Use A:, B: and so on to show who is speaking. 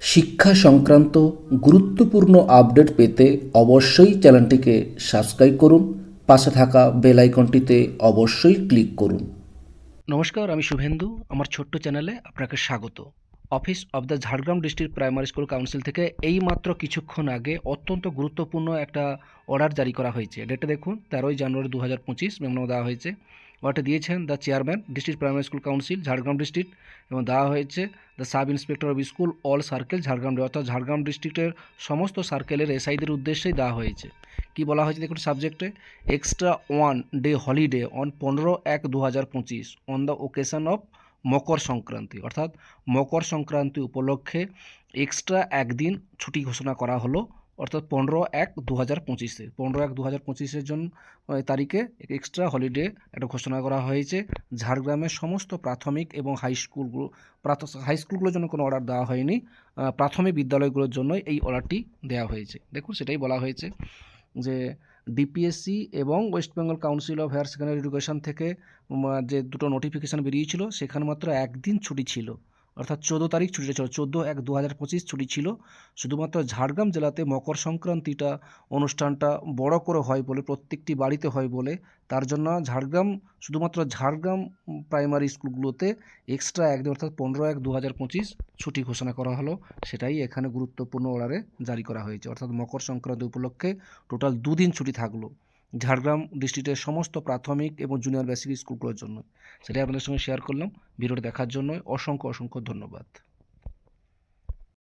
A: শিক্ষা সংক্রান্ত গুরুত্বপূর্ণ আপডেট পেতে অবশ্যই চ্যানেলটিকে সাবস্ক্রাইব করুন, পাশে থাকা বেল আইকনটিতে অবশ্যই ক্লিক করুন। নমস্কার, আমি শুভেন্দু, আমার ছোট্ট চ্যানেলে আপনাকে স্বাগত। Office of the Jhargram district primary school council থেকে এই মাত্র কিছুক্ষণ আগে অত্যন্ত গুরুত্বপূর্ণ একটা অর্ডার জারি করা হয়েছে। ডেটটা দেখুন, তেরোই জানুয়ারি দু হাজার পঁচিশ মেমো দেওয়া হয়েছে। অর্ডারটা দিয়েছেন the chairman district primary school council Jhargram district এবং দেওয়া হয়েছে the sub inspector of school all circle Jhargram অর্থাৎ ঝাড়গ্রাম ডিস্ট্রিক্টের সমস্ত সার্কেলের এসআইদের উদ্দেশ্যেই দেওয়া হয়েছে। কি বলা হয়েছে দেখুন সাবজেক্টে extra one day holiday on পনেরো এক দু হাজার পঁচিশ on the occasion of Makar Sankranti, অর্থাৎ মকর সংক্রান্তি উপলক্ষে এক্সট্রা একদিন ছুটি ঘোষণা করা হলো, অর্থাৎ পনেরো এক দু হাজার পঁচিশে। পনেরো এক দু হাজার পঁচিশের জন্য তারিখে এক্সট্রা হলিডে একটা ঘোষণা করা হয়েছে। ঝাড়গ্রামের সমস্ত প্রাথমিক এবং হাই স্কুলগুলো হাই স্কুলগুলোর জন্য কোনো অর্ডার দেওয়া হয়নি। প্রাথমিক বিদ্যালয়গুলোর জন্য এই অর্ডারটি দেওয়া হয়েছে। দেখুন সেটাই বলা হয়েছে যে ডিপিএসসি এবং West Bengal council of higher secondary education থেকে যে দুটো নোটিফিকেশান বেরিয়েছিল, সেখানে মাত্র একদিন ছুটি ছিল। অর্থাৎ চোদ্দ তারিখ ছুটিটা ছিল, চোদ্দ এক দু হাজার পঁচিশ ছুটি ছিল। শুধুমাত্র ঝাড়গ্রাম জেলাতে মকর সংক্রান্তিটা অনুষ্ঠানটা বড় করে হয় বলে, প্রত্যেকটি বাড়িতে হয় বলে। তার জন্য ঝাড়গ্রাম, শুধুমাত্র ঝাড়গ্রাম প্রাইমারি স্কুলগুলোতে এক্সট্রা একদিন অর্থাৎ পনেরো এক দু হাজার পঁচিশ ছুটি ঘোষণা করা হলো। সেটাই এখানে গুরুত্বপূর্ণ অর্ডারে জারি করা হয়েছে। অর্থাৎ মকর সংক্রান্তি উপলক্ষে টোটাল দুদিন ছুটি থাকল। ঝাড়গ্রাম ডিস্ট্রিক্টের সমস্ত প্রাথমিক এবং জুনিয়র বেসিক স্কুলগুলোর জন্য। সেটাই আপনাদের সঙ্গে শেয়ার করলাম। ভিডিওটা দেখার জন্য অসংখ্য অসংখ্য ধন্যবাদ।